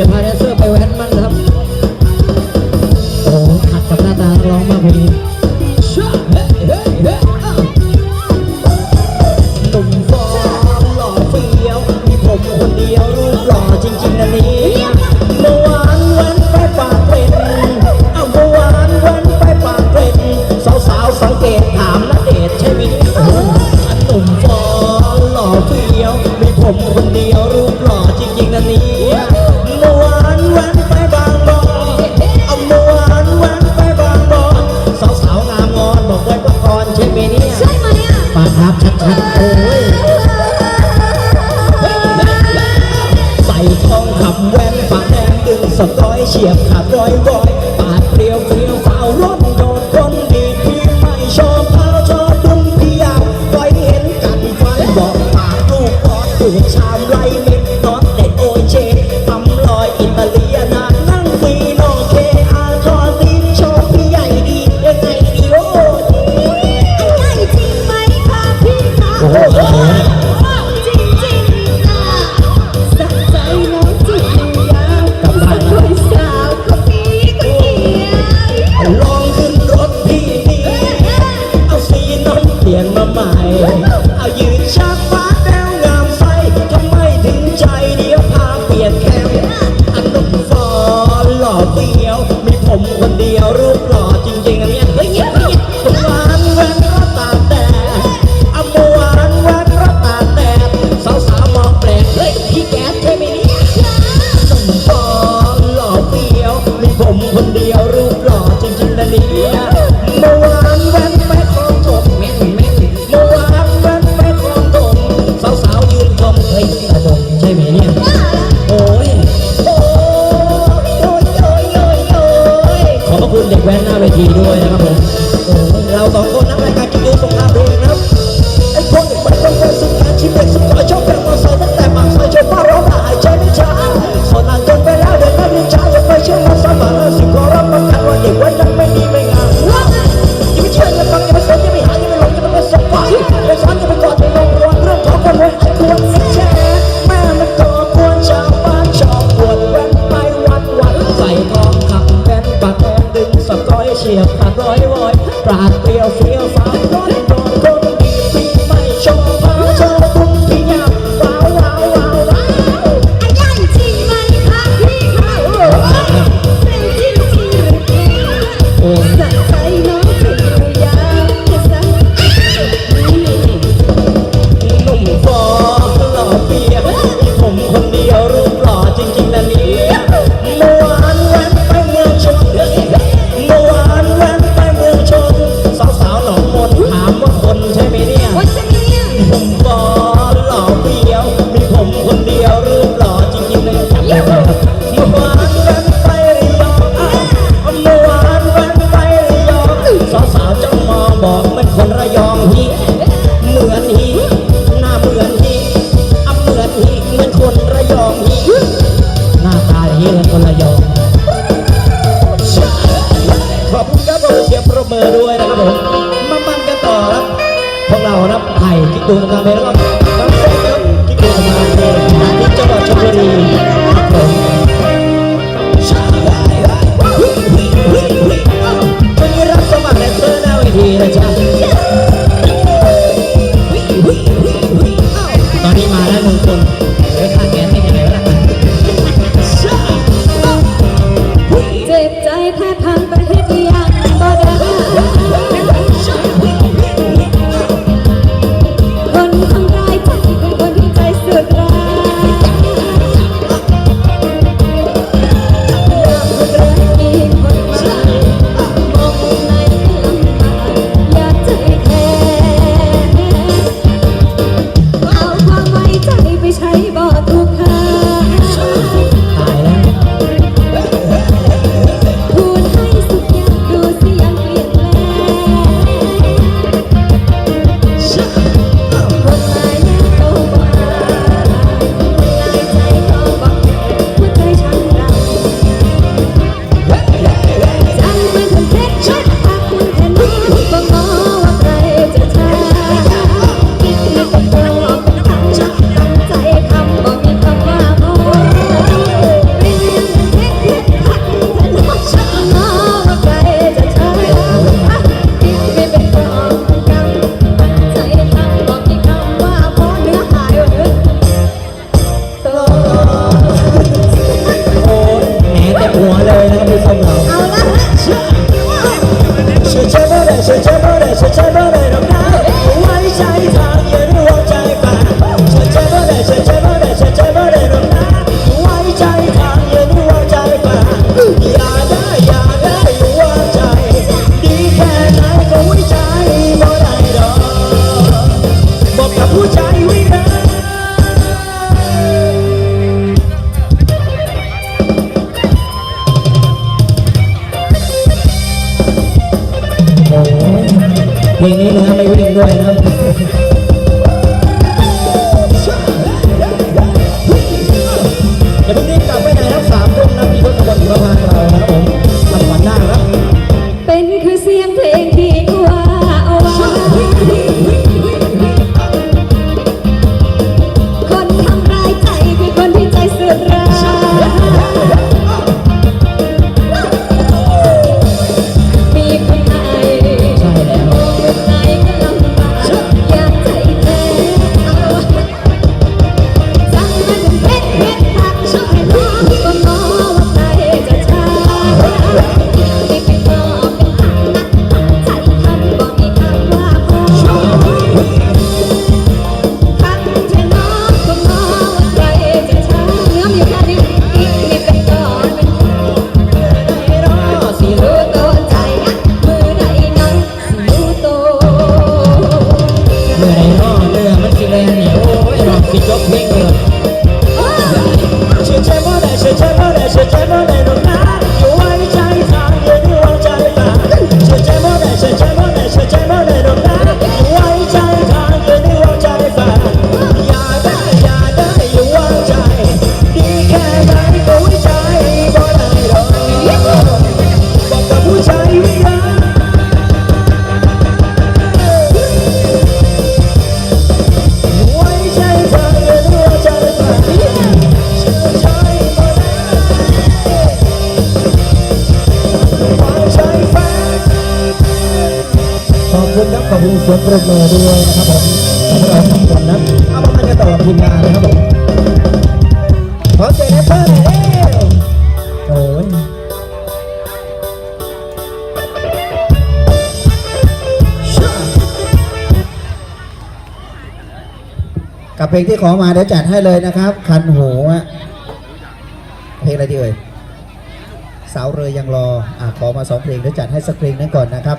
ดี๋ยวพาแดนเซอร์ไปแวนมันครับ โอ้ขัดกับหน้าตาร้องมากพอดีตุ่มฟอร์มหล่อเฟี้ยวมีผมคนเดียวรูปหล่อจริงๆนะนี้ ท้องขับแว้นปาแดงตึงสะท้อยเฉียบขาดร้อยร้อยปาดเปรียวเปรียวสาวร้อนโดดคนดีที่ไม่ชอบเอาชอบดุมพี่อยากไว้เห็นกันฟันบอกปากลูกพอดตื่ช้า เปียว มีผมคนเดียวรูปหล่อจริงๆอันนี้เฮ้ยเฮ้ยหวานแหวนกตาแต่อมหวานแหวนกตาแต่สาวสาวมองแปลกเฮ้ยพี่แก๊สใช่ไหมนี่สมปองหล่อเปียว มีผมคนเดียวรูปหล่อจริงๆนะเนี่ย ดีด้วยนะครับผม อร์ด้วยนะครับผมมามันกันต่อครับพวกเรารับไผ่กิ๊กดูทนไปแล้วก็น้อเซ็กกิจดูทำมาเจอที่จังหวัดชลบุรีครับผมวันนี้รับสมัครแดนเซอร์หน้าเวทีนะจ๊ะตอนนี้มาแล้วหนึ่งคนเฮ้ยข้าแกนให้ยังไงวะล่ะเจ็บใจแค่พา เพลงนี้เนื้อไม่วิ่งด้วยนะ คุณครับขอบคุณเสียงปรเมือด้วยนะครับผมสำหรับทุกคนนะเอามาจะต่อทีมงานนะครับผมขอเสีแรปเปรน่เร็โอ้ยกับเพลงที่ขอมาเดี๋ยวจัดให้เลยนะครับ คันหูเพลงอะไรดีเอ่ยสาวเรือยังรออะขอมาสองเพลงเดี๋ยวจัดให้สักเพลงนึงก่อนนะครับ